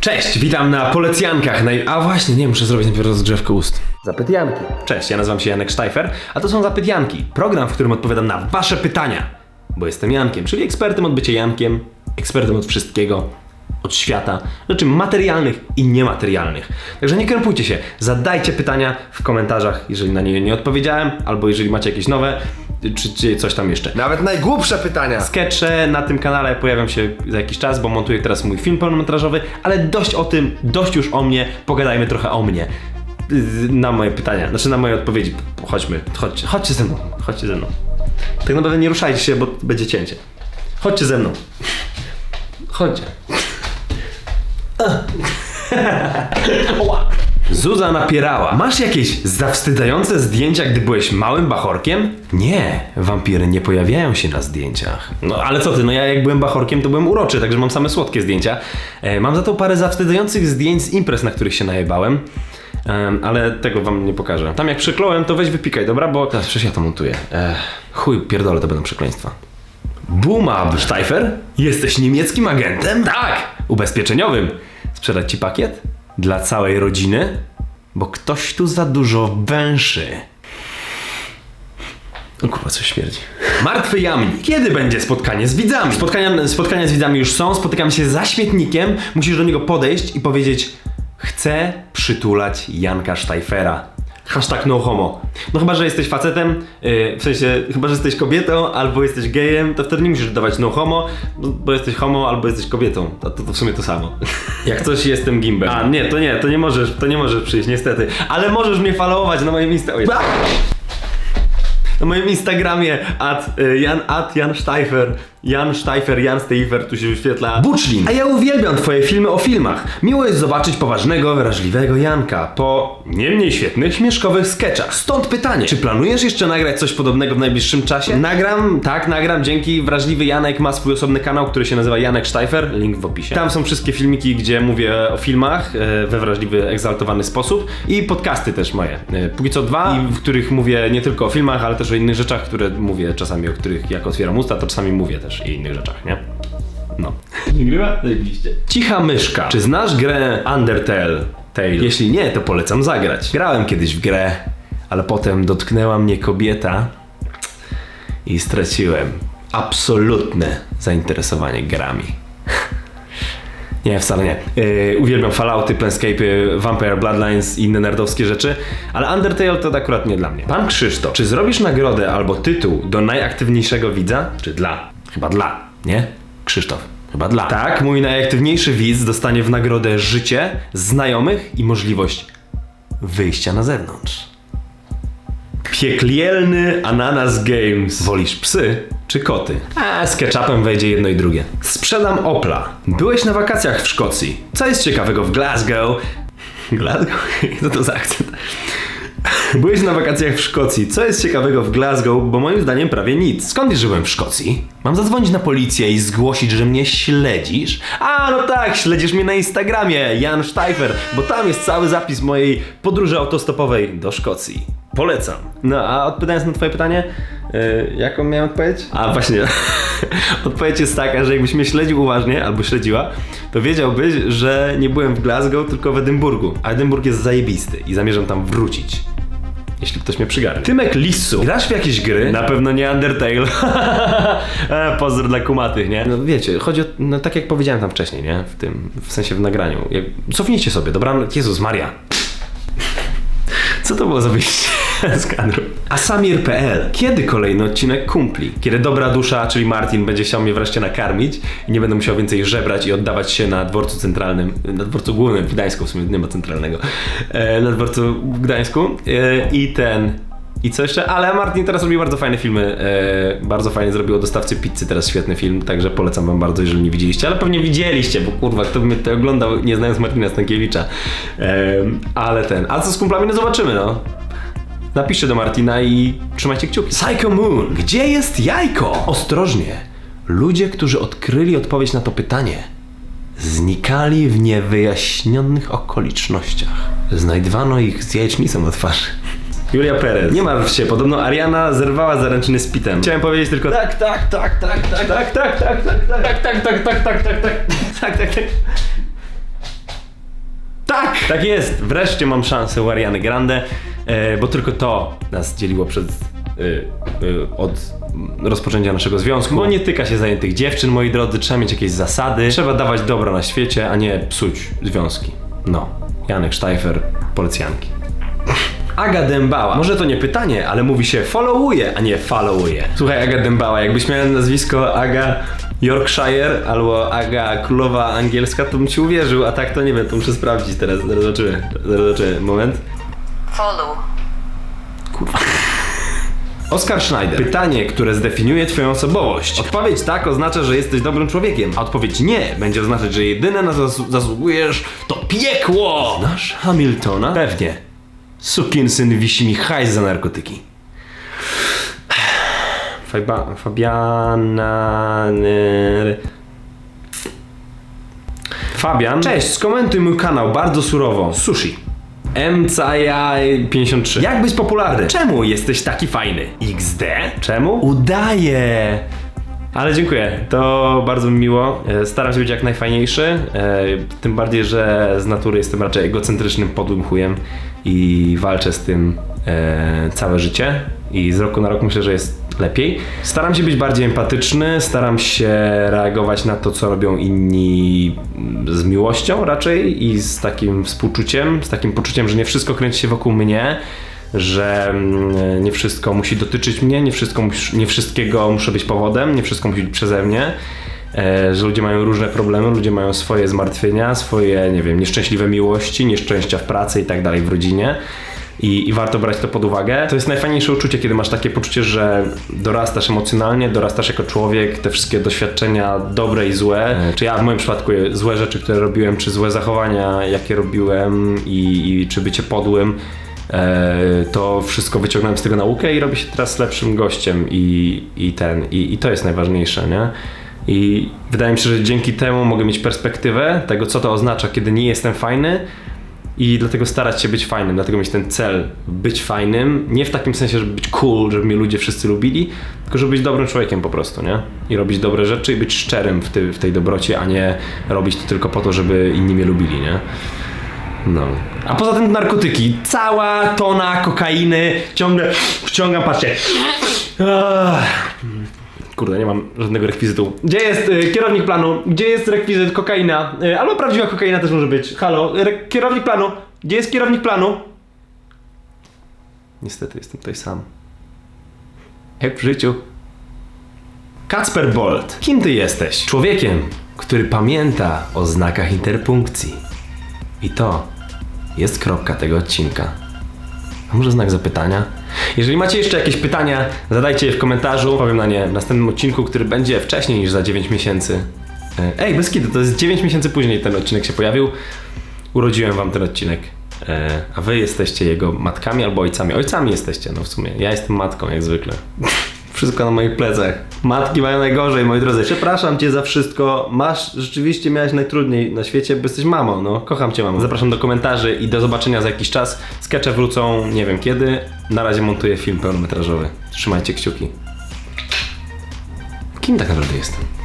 Cześć, witam na polecjankach. A właśnie, nie, muszę zrobić najpierw rozgrzewkę ust. Zapytianki. Cześć, ja nazywam się Janek Sztajfer, a to są Zapytianki. Program, w którym odpowiadam na wasze pytania. Bo jestem Jankiem, czyli ekspertem od bycia Jankiem, ekspertem od wszystkiego, od świata, rzeczy materialnych i niematerialnych. Także nie krępujcie się, zadajcie pytania w komentarzach, jeżeli na nie nie odpowiedziałem, albo jeżeli macie jakieś nowe, czy, czy coś tam jeszcze. Nawet najgłupsze pytania. Skecze na tym kanale pojawią się za jakiś czas, bo montuję teraz mój film pełnometrażowy, ale dość o tym, dość już o mnie, pogadajmy trochę o mnie. Na moje pytania, znaczy na moje odpowiedzi. Chodźmy, chodźcie, chodźcie ze mną, chodźcie ze mną. Tak naprawdę nie ruszajcie się, bo będzie cięcie. Chodźcie ze mną. Chodźcie. Zuza napierała. Masz jakieś zawstydzające zdjęcia, gdy byłeś małym bachorkiem? Nie, wampiry nie pojawiają się na zdjęciach. No ale co ty, no ja jak byłem bachorkiem, to byłem uroczy, także mam same słodkie zdjęcia. E, mam za to parę zawstydzających zdjęć z imprez, na których się najebałem. Em, ale tego wam nie pokażę. Tam jak przykląłem, to weź wypikaj, dobra? Bo teraz przecież ja to montuję. Ech, chuj, pierdolę, to będą przekleństwa. Bumab Steifer? Jesteś niemieckim agentem? Tak! Ubezpieczeniowym. Sprzedać ci pakiet? Dla całej rodziny? Bo ktoś tu za dużo węszy. O kurwa, coś śmierdzi. Martwy jamnik. Kiedy będzie spotkanie z widzami? Spotkania, spotkania z widzami już są. Spotykam się za śmietnikiem. Musisz do niego podejść i powiedzieć Chcę przytulać Janka Sztajfera. Hashtag no homo. No chyba, że jesteś facetem, yy, w sensie, chyba, że jesteś kobietą, albo jesteś gejem, to wtedy nie musisz dawać no homo, bo, bo jesteś homo, albo jesteś kobietą. To, to, to w sumie to samo. Jak coś jestem gimbem. A nie, to nie, to nie możesz, to nie możesz przyjść, niestety. Ale możesz mnie followować na moim Insta... Na moim Instagramie at, y, Jan, at Jan Steifer, Jan Steifer, Jan Steifer, tu się wyświetla Buczlin. A ja uwielbiam twoje filmy o filmach. Miło jest zobaczyć poważnego, wrażliwego Janka po nie mniej świetnych, śmieszkowych sketchach. Stąd pytanie, czy planujesz jeszcze nagrać coś podobnego w najbliższym czasie? Nagram, tak, nagram, dzięki Wrażliwy Janek ma swój osobny kanał, który się nazywa Janek Steifer, link w opisie. Tam są wszystkie filmiki, gdzie mówię o filmach e, we wrażliwy, egzaltowany sposób i podcasty też moje. E, Póki co dwa, i w których mówię nie tylko o filmach, ale też o innych rzeczach, które mówię czasami, o których jak otwieram usta, to czasami mówię też i innych rzeczach, nie? No. Nie grywa? Zajebiście. Cicha myszka. Czy znasz grę Undertale? Tale? Jeśli nie, to polecam zagrać. Grałem kiedyś w grę, ale potem dotknęła mnie kobieta i straciłem absolutne zainteresowanie grami. Nie, wcale nie. Yy, uwielbiam Fallouty, Planescape'y, Vampire Bloodlines i inne nerdowskie rzeczy, ale Undertale to akurat nie dla mnie. Pan Krzysztof, czy zrobisz nagrodę albo tytuł do najaktywniejszego widza? Czy dla? Chyba dla, nie? Krzysztof. Chyba dla. Tak, mój najaktywniejszy widz dostanie w nagrodę życie, znajomych i możliwość wyjścia na zewnątrz. Pieklielny Ananas Games. Wolisz psy czy koty? A z ketchupem wejdzie jedno i drugie. Sprzedam Opla. Byłeś na wakacjach w Szkocji. Co jest ciekawego w Glasgow? Glasgow? Co to za akcent? Byłeś na wakacjach w Szkocji. Co jest ciekawego w Glasgow? Bo moim zdaniem prawie nic. Skąd wiesz, że byłem w Szkocji? Mam zadzwonić na policję i zgłosić, że mnie śledzisz? A, no tak, śledzisz mnie na Instagramie, Jan Steifer, bo tam jest cały zapis mojej podróży autostopowej do Szkocji. Polecam. No, a odpowiadając na twoje pytanie, yy, jaką miałem odpowiedź? A, właśnie. odpowiedź jest taka, że jakbyś mnie śledził uważnie, albo śledziła, to wiedziałbyś, że nie byłem w Glasgow, tylko w Edynburgu. A Edynburg jest zajebisty i zamierzam tam wrócić. Jeśli ktoś mnie przygarnie. Tymek Lissu. Grasz w jakieś gry? Na pewno nie Undertale. e, pozdro dla kumatych, nie? No wiecie, chodzi o, no tak jak powiedziałem tam wcześniej, nie? W tym, w sensie w nagraniu. Jak, cofnijcie sobie, dobra? Jezus Maria. Co to było za wyjście z kadru? Asamir.pl. Kiedy kolejny odcinek kumpli? Kiedy dobra dusza, czyli Martin, będzie chciał mnie wreszcie nakarmić i nie będę musiał więcej żebrać i oddawać się na dworcu centralnym, na dworcu głównym w Gdańsku, w sumie nie ma centralnego, e, na dworcu w Gdańsku e, i ten... I co jeszcze? Ale Martin teraz robi bardzo fajne filmy. E, bardzo fajnie zrobił o dostawcy pizzy, teraz świetny film, także polecam wam bardzo, jeżeli nie widzieliście. Ale pewnie widzieliście, bo kurwa, kto by mnie to oglądał, nie znając Martina Stankiewicza. Ale ten. A co z kumplami? No zobaczymy, no. Napiszcie do Martina i trzymajcie kciuki. Psycho Moon, gdzie jest jajko? Ostrożnie. Ludzie, którzy odkryli odpowiedź na to pytanie, znikali w niewyjaśnionych okolicznościach. Znajdywano ich z jajecznicą na twarzy. Julia Perez. Nie martw się, podobno Ariana zerwała zaręczyny z Pitem. Chciałem powiedzieć tylko tak, tak, tak, tak, tak, tak, tak, tak, tak, tak, tak, tak, tak, tak, tak, tak, tak, tak, tak. Tak jest, wreszcie mam szansę u Ariany Grande, e, bo tylko to nas dzieliło przed, e, e, od rozpoczęcia naszego związku. Bo nie tyka się zajętych dziewczyn, moi drodzy, trzeba mieć jakieś zasady, trzeba dawać dobro na świecie, a nie psuć związki. No, Janek Sztajfer, policjanki. Aga Dębała. Może to nie pytanie, ale mówi się followuje, a nie followuje. Słuchaj, Aga Dębała, jakbyś miał nazwisko Aga Yorkshire albo Aga Królowa Angielska, to bym ci uwierzył, a tak to nie wiem, to muszę sprawdzić teraz. Zaraz zobaczymy. Zaraz zobaczymy. Moment. Follow. Oskar Schneider. Pytanie, które zdefiniuje twoją osobowość. Odpowiedź tak oznacza, że jesteś dobrym człowiekiem, a odpowiedź nie będzie oznaczać, że jedyne na co zas- zasługujesz to piekło! Znasz Hamiltona? Pewnie. Sukinsyn wisi mi hajs za narkotyki. Faba, Fabiana... Fabian. Cześć, skomentuj mój kanał bardzo surowo. Sushi. MCI53. Jak być popularny? Czemu jesteś taki fajny? XD? Czemu? Udaje. Ale dziękuję, to bardzo mi miło. E, Staram się być jak najfajniejszy. e, Tym bardziej, że z natury jestem raczej egocentrycznym podłym chujem i walczę z tym e, całe życie. I z roku na rok myślę, że jest lepiej. Staram się być bardziej empatyczny, staram się reagować na to, co robią inni z miłością raczej i z takim współczuciem, z takim poczuciem, że nie wszystko kręci się wokół mnie, że mm, nie wszystko musi dotyczyć mnie, nie, wszystko nie wszystkiego muszę być powodem, nie wszystko musi być przeze mnie. E, że ludzie mają różne problemy, ludzie mają swoje zmartwienia, swoje, nie wiem, nieszczęśliwe miłości, nieszczęścia w pracy i tak dalej w rodzinie. I, I warto brać to pod uwagę. To jest najfajniejsze uczucie, kiedy masz takie poczucie, że dorastasz emocjonalnie, dorastasz jako człowiek, te wszystkie doświadczenia dobre i złe. E, Czy ja w moim przypadku złe rzeczy, które robiłem, czy złe zachowania, jakie robiłem i, i czy bycie podłym, e, to wszystko wyciągnąłem z tego naukę i robię się teraz lepszym gościem i, i ten, i, i to jest najważniejsze, nie? I wydaje mi się, że dzięki temu mogę mieć perspektywę tego, co to oznacza, kiedy nie jestem fajny, i dlatego starać się być fajnym, dlatego mieć ten cel być fajnym, nie w takim sensie, żeby być cool, żeby mnie ludzie wszyscy lubili, tylko żeby być dobrym człowiekiem po prostu, nie? I robić dobre rzeczy i być szczerym w, ty, w tej dobroci, a nie robić to tylko po to, żeby inni mnie lubili, nie? No. A poza tym narkotyki. Cała tona kokainy, ciągle wciągam, patrzcie. Kurde, nie mam żadnego rekwizytu. Gdzie jest y, kierownik planu? Gdzie jest rekwizyt kokaina? Y, albo prawdziwa kokaina też może być. Halo, re- kierownik planu? Gdzie jest kierownik planu? Niestety jestem tutaj sam. Jak w życiu. Kacper Bolt. Kim ty jesteś? Człowiekiem, który pamięta o znakach interpunkcji. I to jest kropka tego odcinka. A może znak zapytania? Jeżeli macie jeszcze jakieś pytania, zadajcie je w komentarzu. Powiem na nie w następnym odcinku, który będzie wcześniej niż za 9 miesięcy. E, Ej, bez kiedy, to jest 9 miesięcy później ten odcinek się pojawił. Urodziłem wam ten odcinek. E, A wy jesteście jego matkami albo ojcami. Ojcami jesteście, no w sumie. Ja jestem matką, jak zwykle. Wszystko na moich plecach. Matki mają najgorzej, moi drodzy. Przepraszam cię za wszystko. Masz, rzeczywiście miałeś najtrudniej na świecie, bo jesteś mamą, no. Kocham cię, mamo. Zapraszam do komentarzy i do zobaczenia za jakiś czas. Skecze wrócą, nie wiem kiedy. Na razie montuję film pełnometrażowy. Trzymajcie kciuki. Kim tak naprawdę jestem?